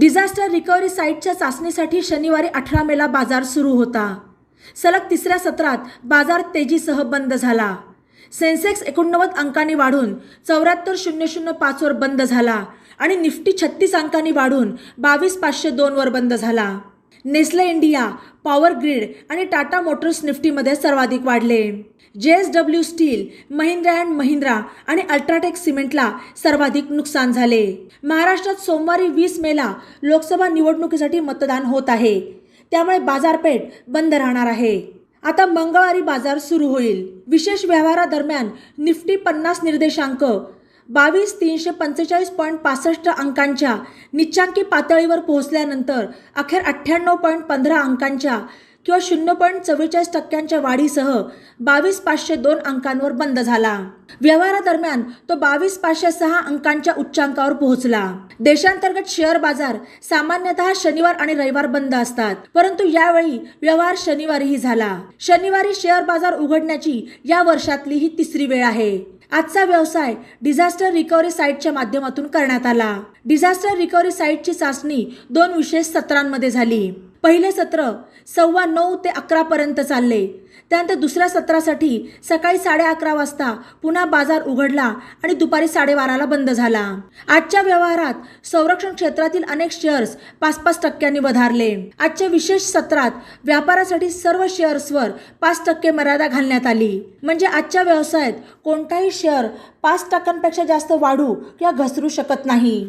Disaster recovery साईटच्या चाचणीसाठी शनिवारी अठरा मेला बाजार सुरू होता. सलग तिसऱ्या सत्रात बाजार तेजीसह बंद झाला. सेन्सेक्स एकोणनव्वद अंकांनी वाढून चौऱ्याहत्तर शून्य शून्य पाचवर बंद झाला आणि निफ्टी छत्तीस अंकांनी वाढून बावीस पाचशे दोनवर बंद झाला. नेस्ले इंडिया पॉवर ग्रीड आणि टाटा मोटर्स निफ्टीमध्ये सर्वाधिक वाढले. J S W steel Mahindra and Mahindra आणि अल्ट्राटेक सिमेंटला सर्वाधिक नुकसान झाले. महाराष्ट्रात सोमवारी वीस मेला लोकसभा निवडणुकीसाठी मतदान होत आहे. त्यामुळे बाजारपेठ बंद राहणार आहे. आता मंगळवारी बाजार सुरू होईल. विशेष व्यवहारादरम्यान निफ्टी पन्नास निर्देशांक बावीस तीनशे पंचेचाळीस पॉईंट पासष्ट अंकांच्या निच्चांकी पातळीवर पोहोचल्यानंतर अखेर अठ्ठ्याण्णव पॉईंट पंधरा अंकांच्या किंवा शून्य पॉईंट चव्वेचाळीस टक्क्यांच्या वाढीसह बावीस पाचशे दोन अंकांवर बंद झाला. व्यवहारादरम्यान तो बावीस पाचशे सहा अंकांच्या उच्चांकावर पोहोचला. देशांतर्गत शेअर बाजार सामान्यतः शनिवार आणि रविवार बंद असतात परंतु यावेळी व्यवहार शनिवारीही झाला. शनिवारी शेअर बाजार उघडण्याची या वर्षातली ही तिसरी वेळ आहे. आजचा व्यवसाय डिझास्टर रिकव्हरी साईटच्या माध्यमातून करण्यात आला. डिझास्टर रिकव्हरी साईटची चाचणी दोन विशेष सत्रांमध्ये झाली. पहिले सत्र सव्वा नऊ ते अकरापर्यंत चालले. त्यानंतर दुसऱ्या सत्रासाठी सकाळी साडे अकरा वाजता पुन्हा बाजार उघडला आणि दुपारी साडेबाराला बंद झाला. आजच्या व्यवहारात संरक्षण क्षेत्रातील अनेक शेअर्स पाच पाच टक्क्यांनी वधारले. आजच्या विशेष सत्रात व्यापारासाठी सर्व शेअर्सवर पाच टक्के मर्यादा घालण्यात आली. म्हणजे आजच्या व्यवसायात कोणताही शेअर पाच टक्क्यांपेक्षा जास्त वाढू किंवा घसरू शकत नाही.